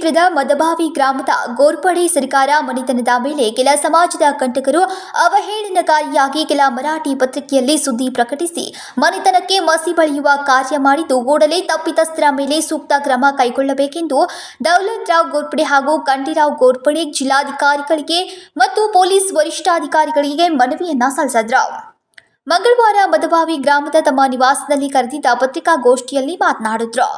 ಕ್ಷೇತ್ರದ ಮದಭಾವಿ ಗ್ರಾಮದ ಗೋರ್ಪಡೆ ಸರ್ಕಾರ ಮನೆತನದ ಮೇಲೆ ಕೆಲ ಸಮಾಜದ ಕಂಟಕರು ಅವಹೇಳನಕಾರಿಯಾಗಿ ಕೆಲ ಮರಾಠಿ ಪತ್ರಿಕೆಯಲ್ಲಿ ಸುದ್ದಿ ಪ್ರಕಟಿಸಿ, ಮನೆತನಕ್ಕೆ ಮಸಿ ಬಳಿಯುವ ಕಾರ್ಯ ಮಾಡಿದ್ದು ಕೂಡಲೇ ತಪ್ಪಿತಸ್ಥರ ಮೇಲೆ ಸೂಕ್ತ ಕ್ರಮ ಕೈಗೊಳ್ಳಬೇಕೆಂದು ದೌಲತ್ ರಾವ್ ಗೋರ್ಪಡೆ ಹಾಗೂ ಕಂಡಿರಾವ್ ಗೋರ್ಪಡೆ ಜಿಲ್ಲಾಧಿಕಾರಿಗಳಿಗೆ ಮತ್ತು ಪೊಲೀಸ್ ವರಿಷ್ಠಾಧಿಕಾರಿಗಳಿಗೆ ಮನವಿಯನ್ನ ಸಲ್ಲಿಸಿದ್ರು. ಮಂಗಳವಾರ ಮದಭಾವಿ ಗ್ರಾಮದ ತಮ್ಮ ನಿವಾಸದಲ್ಲಿ ಕರೆದಿದ್ದ ಪತ್ರಿಕಾಗೋಷ್ಠಿಯಲ್ಲಿ ಮಾತನಾಡಿದ್ರು.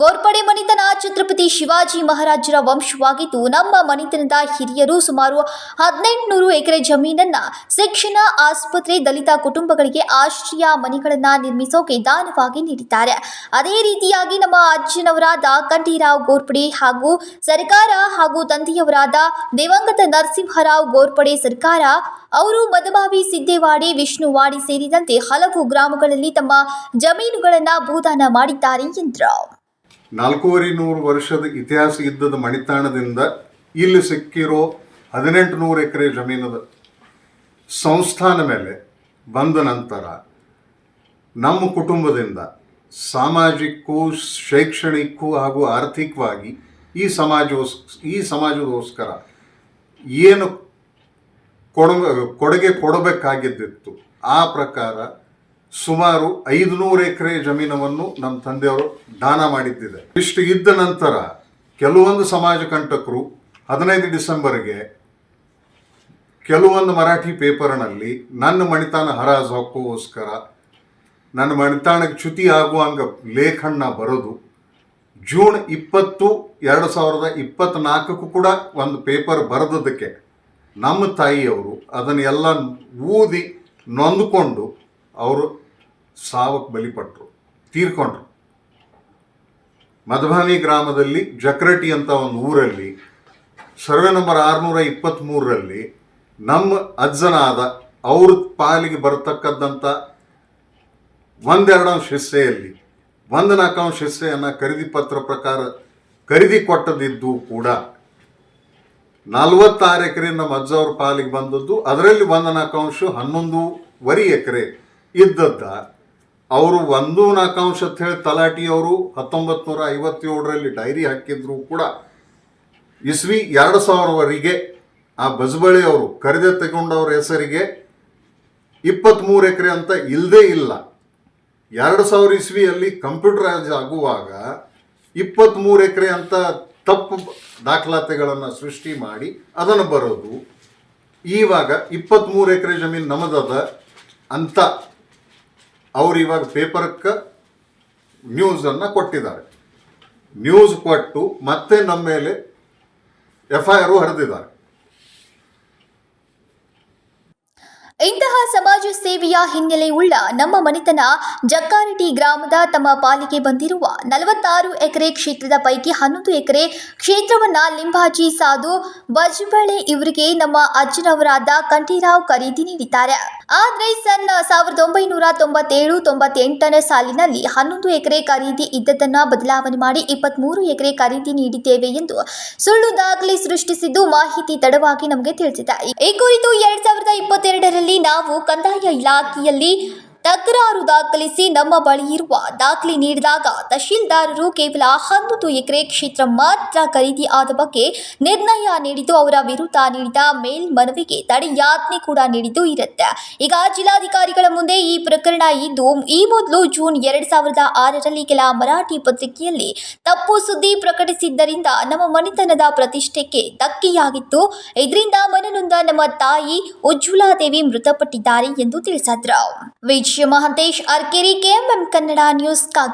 ಗೋರ್ಪಡೆ ಮನಿತನ ಛತ್ರಪತಿ ಶಿವಾಜಿ ಮಹಾರಾಜರ ವಂಶವಾಗಿದ್ದು, ನಮ್ಮ ಮನಿತನದ ಹಿರಿಯರು ಸುಮಾರು ಹದಿನೆಂಟುನೂರು ಎಕರೆ ಜಮೀನನ್ನ ಶಿಕ್ಷಣ ಆಸ್ಪತ್ರೆ ದಲಿತ ಕುಟುಂಬಗಳಿಗೆ ಆಶ್ರಯ ಮನೆಗಳನ್ನ ನಿರ್ಮಿಸೋಕೆ ದಾನವಾಗಿ ನೀಡಿದ್ದಾರೆ. ಅದೇ ರೀತಿಯಾಗಿ ನಮ್ಮ ಅಜ್ಜನವರಾದ ಕಂಠೀರಾವ್ ಗೋರ್ಪಡೆ ಹಾಗೂ ಸರ್ಕಾರ ಹಾಗೂ ತಂದೆಯವರಾದ ದಿವಂಗತ ನರಸಿಂಹರಾವ್ ಗೋರ್ಪಡೆ ಸರ್ಕಾರ ಅವರು ಮದಬಾವಿ ಸಿದ್ದೇವಾಡಿ, ವಿಷ್ಣುವಾಡಿ ಸೇರಿದಂತೆ ಹಲವು ಗ್ರಾಮಗಳಲ್ಲಿ ತಮ್ಮ ಜಮೀನುಗಳನ್ನ ಭೂದಾನ ಮಾಡಿದ್ದಾರೆ ಎಂದರು. ನಾಲ್ಕೂವರೆ ನೂರು ವರ್ಷದ ಇತಿಹಾಸ ಇದ್ದದ ಮಣಿತಾಣದಿಂದ ಇಲ್ಲಿ ಸಿಕ್ಕಿರೋ ಹದಿನೆಂಟು ನೂರು ಎಕರೆ ಜಮೀನದ ಸಂಸ್ಥಾನ ಮೇಲೆ ಬಂದ ನಂತರ ನಮ್ಮ ಕುಟುಂಬದಿಂದ ಸಾಮಾಜಿಕಕ್ಕೂ, ಶೈಕ್ಷಣಿಕಕ್ಕೂ ಹಾಗೂ ಆರ್ಥಿಕವಾಗಿ ಈ ಸಮಾಜೋಸ್, ಈ ಸಮಾಜದೋಸ್ಕರ ಏನು ಕೊಡುಗೆ ಕೊಡಬೇಕಾಗಿದ್ದಿತ್ತು. ಆ ಪ್ರಕಾರ ಸುಮಾರು ಐದುನೂರು ಎಕರೆ ಜಮೀನವನ್ನು ನಮ್ಮ ತಂದೆಯವರು ದಾನ ಮಾಡಿದ್ದಿದೆ. ಇಷ್ಟು ಇದ್ದ ನಂತರ ಕೆಲವೊಂದು ಸಮಾಜ ಕಂಟಕರು ಹದಿನೈದು ಡಿಸೆಂಬರ್ಗೆ ಕೆಲವೊಂದು ಮರಾಠಿ ಪೇಪರ್ನಲ್ಲಿ ನನ್ನ ಮಣಿತಾನ ಹರಾಜು ಹಾಕೋಸ್ಕರ ನನ್ನ ಮಣಿತಾಣಕ್ಕೆ ಚ್ಯುತಿ ಆಗುವಂಗ ಲೇಖಣ್ಣ ಬರೆದು ಜೂನ್ ಇಪ್ಪತ್ತು, ಎರಡು ಸಾವಿರದ ಇಪ್ಪತ್ತ್ನಾಲ್ಕಕ್ಕೂ ಕೂಡ ಒಂದು ಪೇಪರ್ ಬರೆದದಕ್ಕೆ ನಮ್ಮ ತಾಯಿಯವರು ಅದನ್ನೆಲ್ಲ ಊದಿ ನೊಂದುಕೊಂಡು ಅವರು ಸಾವಕ್ಕೆ ಬಲಿಪಟ್ಟರು ತೀರ್ಕೊಂಡ್ರು. ಮಧುಬಾನಿ ಗ್ರಾಮದಲ್ಲಿ ಜಕ್ರಟಿ ಅಂತ ಒಂದು ಊರಲ್ಲಿ ಸರ್ವೆ ನಂಬರ್ ಆರುನೂರ ಇಪ್ಪತ್ತ್ಮೂರರಲ್ಲಿ ನಮ್ಮ ಅಜ್ಜನಾದ ಅವ್ರ ಪಾಲಿಗೆ ಬರತಕ್ಕದ್ದಂಥ ಒಂದೆರಡು ಅಂಶ ಹಿಸ್ಸೆಯಲ್ಲಿ ಒಂದು ನಾಲ್ಕು ಅಂಶ ಹಿಸ್ಸೆಯನ್ನು ಖರೀದಿ ಪತ್ರ ಪ್ರಕಾರ ಖರೀದಿ ಕೊಟ್ಟದಿದ್ದು ಕೂಡ ನಲವತ್ತಾರು ಎಕರೆ ನಮ್ಮ ಅಜ್ಜ ಅವ್ರ ಪಾಲಿಗೆ ಬಂದದ್ದು. ಅದರಲ್ಲಿ ಒಂದು ನಾಲ್ಕು ಅಂಶ ಹನ್ನೊಂದೂವರೆ ಎಕರೆ ಇದ್ದದ್ದ. ಅವರು ಒಂದು ನಾಲ್ಕು ಅಂಶ ಅಂತ ಹೇಳಿ ತಲಾಟಿಯವರು ಹತ್ತೊಂಬತ್ತು ನೂರ ಐವತ್ತೇಳರಲ್ಲಿ ಡೈರಿ ಹಾಕಿದ್ರು ಕೂಡ. ಇಸ್ವಿ ಎರಡು ಸಾವಿರವರೆಗೆ ಆ ಬಜಬಳಿಯವರು ಖರೀದಿ ತಗೊಂಡವ್ರ ಹೆಸರಿಗೆ ಇಪ್ಪತ್ತ್ಮೂರು ಎಕರೆ ಅಂತ ಇಲ್ಲದೇ ಇಲ್ಲ. ಎರಡು ಸಾವಿರ ಇಸ್ವಿಯಲ್ಲಿ ಕಂಪ್ಯೂಟರೈಸ್ ಆಗುವಾಗ ಇಪ್ಪತ್ತ್ಮೂರು ಎಕರೆ ಅಂತ ತಪ್ಪು ದಾಖಲಾತಿಗಳನ್ನು ಸೃಷ್ಟಿ ಮಾಡಿ ಅದನ್ನು ಬರೋದು. ಇವಾಗ ಇಪ್ಪತ್ತ್ಮೂರು ಎಕರೆ ಜಮೀನು ನಮ್ಮದದ ಅಂತ ಅವ್ರು ಇವಾಗ ಪೇಪರ್ಕ್ಕೆ ನ್ಯೂಸನ್ನು ಕೊಟ್ಟಿದ್ದಾರೆ. ನ್ಯೂಸ್ ಕೊಟ್ಟು ಮತ್ತೆ ನಮ್ಮ ಮೇಲೆ ಎಫ್ ಐ ಆರು ಹರಿದಿದ್ದಾರೆ. ಇಂತಹ ಸಮಾಜ ಸೇವೆಯ ಹಿನ್ನೆಲೆ ಉಳ್ಳ ನಮ್ಮ ಮನೆತನ ಜಕ್ಕಾರಟಿ ಗ್ರಾಮದ ತಮ್ಮ ಪಾಲಿಗೆ ಬಂದಿರುವ ನಲವತ್ತಾರು ಎಕರೆ ಕ್ಷೇತ್ರದ ಪೈಕಿ ಹನ್ನೊಂದು ಎಕರೆ ಕ್ಷೇತ್ರವನ್ನ ಲಿಂಬಾಜಿ ಸಾಧು ಬಜ್ಬಳೆ ಇವರಿಗೆ ನಮ್ಮ ಅಜ್ಜನವರಾದ ಕಂಠೀರಾವ್ ಖರೀದಿ ನೀಡಿದ್ದಾರೆ. ಆದ್ರೆ ಸನ್ ಸಾವಿರದ ಒಂಬೈನೂರ ತೊಂಬತ್ತೇಳು, ತೊಂಬತ್ತೆಂಟನೇ ಸಾಲಿನಲ್ಲಿ ಹನ್ನೊಂದು ಎಕರೆ ಖರೀದಿ ಇದ್ದದನ್ನ ಬದಲಾವಣೆ ಮಾಡಿ ಇಪ್ಪತ್ಮೂರು ಎಕರೆ ಖರೀದಿ ನೀಡಿದ್ದೇವೆ ಎಂದು ಸುಳ್ಳು ದಾಖಲೆ ಸೃಷ್ಟಿಸಿದ್ದು ಮಾಹಿತಿ ತಡವಾಗಿ ನಮಗೆ ತಿಳಿಸಿದೆ. ಈ ಕುರಿತು ಎರಡ್ ಸಾವಿರದ ಇಪ್ಪತ್ತೆರಡರಲ್ಲಿ ನಾವು ಕಂದಾಯ ಇಲಾಖೆಯಲ್ಲಿ ತಕರಾರು ದಾಖಲಿಸಿ ನಮ್ಮ ಬಳಿ ಇರುವ ದಾಖಲೆ ನೀಡಿದಾಗ ತಹಶೀಲ್ದಾರರು ಕೇವಲ ಹನ್ನೊಂದು ಎಕರೆ ಕ್ಷೇತ್ರ ಮಾತ್ರ ಖರೀದಿ ಆದ ಬಗ್ಗೆ ನಿರ್ಣಯ ನೀಡಿದ್ದು ಅವರ ವಿರುದ್ಧ ನೀಡಿದ ಮೇಲ್ಮನವಿಗೆ ತಡೆಯಾಜ್ಞೆ ಕೂಡ ನೀಡಿದ್ದು ಇರುತ್ತೆ. ಈಗ ಜಿಲ್ಲಾಧಿಕಾರಿಗಳ ಮುಂದೆ ಈ ಪ್ರಕರಣ ಇದ್ದು, ಈ ಮೊದಲು ಜೂನ್ ಎರಡ್ ಸಾವಿರದ ಆರರಲ್ಲಿ ಕೆಲ ಮರಾಠಿ ಪತ್ರಿಕೆಯಲ್ಲಿ ತಪ್ಪು ಸುದ್ದಿ ಪ್ರಕಟಿಸಿದ್ದರಿಂದ ನಮ್ಮ ಮನೆತನದ ಪ್ರತಿಷ್ಠೆಗೆ ಧಕ್ಕೆಯಾಗಿತ್ತು. ಇದರಿಂದ ಮನನೊಂದ ನಮ್ಮ ತಾಯಿ ಉಜ್ವಲಾದೇವಿ ಮೃತಪಟ್ಟಿದ್ದಾರೆ ಎಂದು ತಿಳಿಸಿದ್ರು. शिव महदेश अरकेरी के एम एम न्यूज़ का